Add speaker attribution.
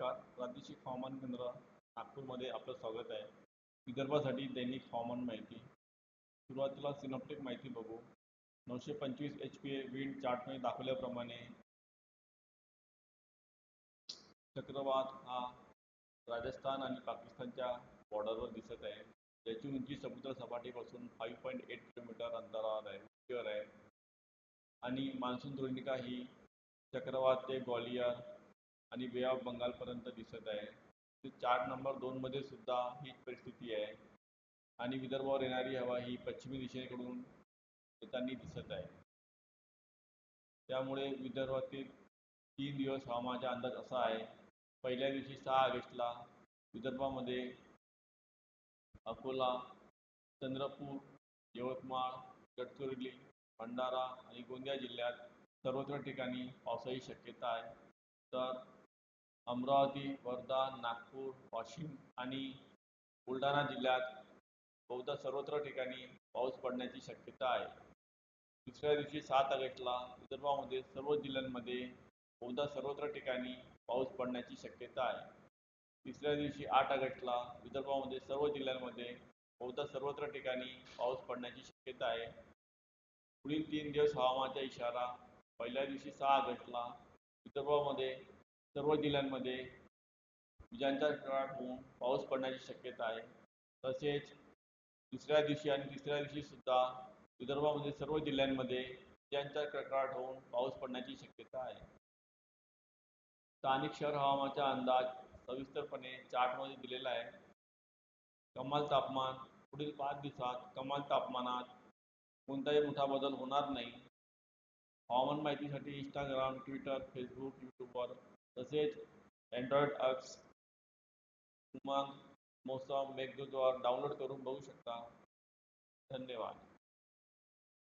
Speaker 1: नमस्कार प्रादेशिक हवामान केंद्र नागपूरमध्ये आपलं स्वागत आहे. विदर्भासाठी दैनिक हवामान माहिती. सुरुवातीला सिनॉप्टिक माहिती बघू. नऊशे पंचवीस एच पी ए विंड चार्टमध्ये दाखवल्याप्रमाणे चक्रवात हा राजस्थान आणि पाकिस्तानच्या बॉर्डरवर दिसत आहे. ज्याची उंची समुद्र सपाटीपासून फाईव्ह पॉईंट एट किलोमीटर अंतरावर आहे उंचीवर आहे. आणि मान्सून द्रोणिका ही चक्रवात ते ग्वालियर आणि बे ऑफ बंगालपर्यंत दिसत आहे. चार नंबर दोनमध्ये सुद्धा ही परिस्थिती आहे. आणि विदर्भावर येणारी हवा ही पश्चिमी दिशेकडून येताना दिसत आहे. त्यामुळे विदर्भातील तीन दिवस हवामानाचा अंदाज असा आहे. पहिल्या दिवशी सहा ऑगस्टला विदर्भामध्ये अकोला चंद्रपूर यवतमाळ गडचिरोली भंडारा आणि गोंदिया जिल्ह्यात सर्वत्र ठिकाणी पावसाची शक्यता आहे. तर अमरावती वर्धा नागपूर वाशिम आणि बुलढाणा जिल्ह्यात बहुधा सर्वत्र ठिकाणी पाऊस पडण्याची शक्यता आहे. दुसऱ्या दिवशी सात ऑगस्टला विदर्भामध्ये सर्व जिल्ह्यांमध्ये बहुधा सर्वत्र ठिकाणी पाऊस पडण्याची शक्यता आहे. तिसऱ्या दिवशी आठ ऑगस्टला विदर्भामध्ये सर्व जिल्ह्यांमध्ये बहुधा सर्वत्र ठिकाणी पाऊस पडण्याची शक्यता आहे. पुढील तीन दिवस हवामानाचा इशारा पहिल्या दिवशी सहा ऑगस्टला विदर्भामध्ये सर्व जिल्ह्यांमध्ये विजांचा कडकडाट होऊन पाऊस पडण्याची शक्यता आहे. तसेच दुसऱ्या दिवशी आणि तिसऱ्या दिवशी सुद्धा विदर्भामध्ये सर्व जिल्ह्यांमध्ये विजांचा कडकडाट होऊन पाऊस पडण्याची शक्यता आहे. स्थानिक शहर हवामानाचा अंदाज सविस्तरपणे चार्टमध्ये दिलेला आहे. कमाल तापमान पुढील पाच दिवसात कमाल तापमानात कोणताही मोठा बदल होणार नाही. हवामान माहितीसाठी इंस्टाग्राम ट्विटर फेसबुक यूट्यूबवर तसेच अँड्रॉइड ॲप्स उमंग मौसम मेघदूतवर डाउनलोड करून बघू शकता. धन्यवाद.